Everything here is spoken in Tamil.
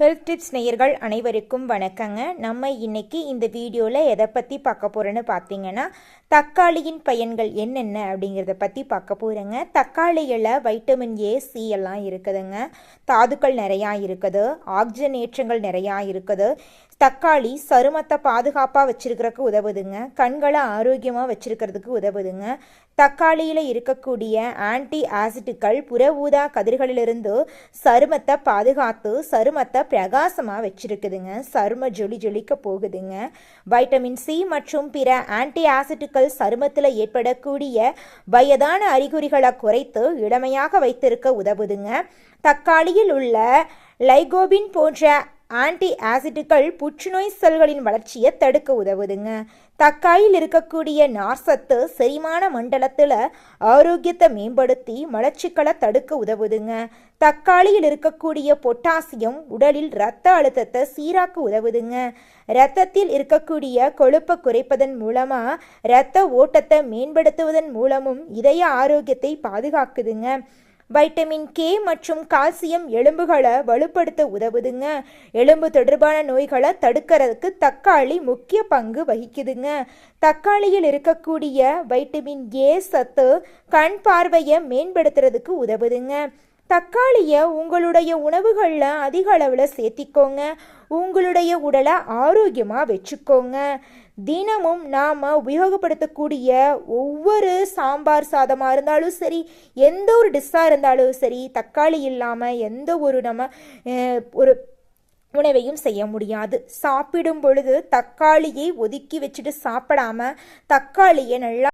ஹெல்த் டிப்ஸ் நேயர்கள் அனைவருக்கும் வணக்கங்க. நம்ம இன்னைக்கு இந்த வீடியோவில் எதை பற்றி பார்க்க போகிறோன்னு பார்த்தீங்கன்னா தக்காளியின் பயன்கள் என்னென்ன அப்படிங்கிறத பற்றி பார்க்க போகிறேங்க தக்காளியில் வைட்டமின் ஏ சி எல்லாம் இருக்குதுங்க. தாதுக்கள் நிறையா இருக்குது. ஆக்சிஜனேற்றங்கள் நிறையா இருக்குது. தக்காளி சருமத்தை பாதுகாப்பாக வச்சிருக்கிறதுக்கு உதவுதுங்க. கண்களை ஆரோக்கியமாக வச்சிருக்கிறதுக்கு உதவுதுங்க. தக்காளியில் இருக்கக்கூடிய ஆன்டி ஆசிட்டுகள் புற ஊதா கதிர்களிலிருந்து சருமத்தை பாதுகாத்து சருமத்தை பிரகாசமாக வச்சிருக்குதுங்க. சரும ஜொலி ஜொலிக்க போகுதுங்க. வைட்டமின் சி மற்றும் பிற ஆன்டி ஆசிட்டுகள் சருமத்தில் ஏற்படக்கூடிய வயதான அறிகுறிகளை குறைத்து இளமையாக வைத்திருக்க உதவுதுங்க. தக்காளியில் உள்ள லைகோபின் போன்ற ஆன்டி ஆசிட்டுகள் புற்றுநோய் செல்களின் வளர்ச்சியை தடுக்க உதவுதுங்க. தக்காளியில் இருக்கக்கூடிய நார்சத்து செரிமான மண்டலத்தில் ஆரோக்கியத்தை மேம்படுத்தி மலச்சிக்கலை தடுக்க உதவுதுங்க. தக்காளியில் இருக்கக்கூடிய பொட்டாசியம் உடலில் இரத்த அழுத்தத்தை சீராக்க உதவுதுங்க. இரத்தத்தில் இருக்கக்கூடிய கொழுப்பை குறைப்பதன் மூலமாக இரத்த ஓட்டத்தை மேம்படுத்துவதன் மூலமும் இதய ஆரோக்கியத்தை பாதுகாக்குதுங்க. வைட்டமின் கே மற்றும் கால்சியம் எலும்புகளை வலுப்படுத்த உதவுதுங்க. எலும்பு தொடர்பான நோய்களை தடுக்கிறதுக்கு தக்காளி முக்கிய பங்கு வகிக்குதுங்க. தக்காளியில் இருக்கக்கூடிய வைட்டமின் ஏ சத்து கண் பார்வையை மேம்படுத்துறதுக்கு உதவுதுங்க. தக்காளியை உங்களுடைய உணவுகளில் அதிக அளவில் சேர்த்திக்கோங்க. உங்களுடைய உடலை ஆரோக்கியமாக வச்சுக்கோங்க. தினமும் நாம் உபயோகப்படுத்தக்கூடிய ஒவ்வொரு சாம்பார் சாதமாக இருந்தாலும் சரி எந்த ஒரு டிஷ்ஷாக இருந்தாலும் சரி தக்காளி இல்லாமல் எந்த ஒரு நம்ம ஒரு உணவையும் செய்ய முடியாது. சாப்பிடும் பொழுது தக்காளியை ஒதுக்கி வச்சுட்டு சாப்பிடாம தக்காளியை நல்லா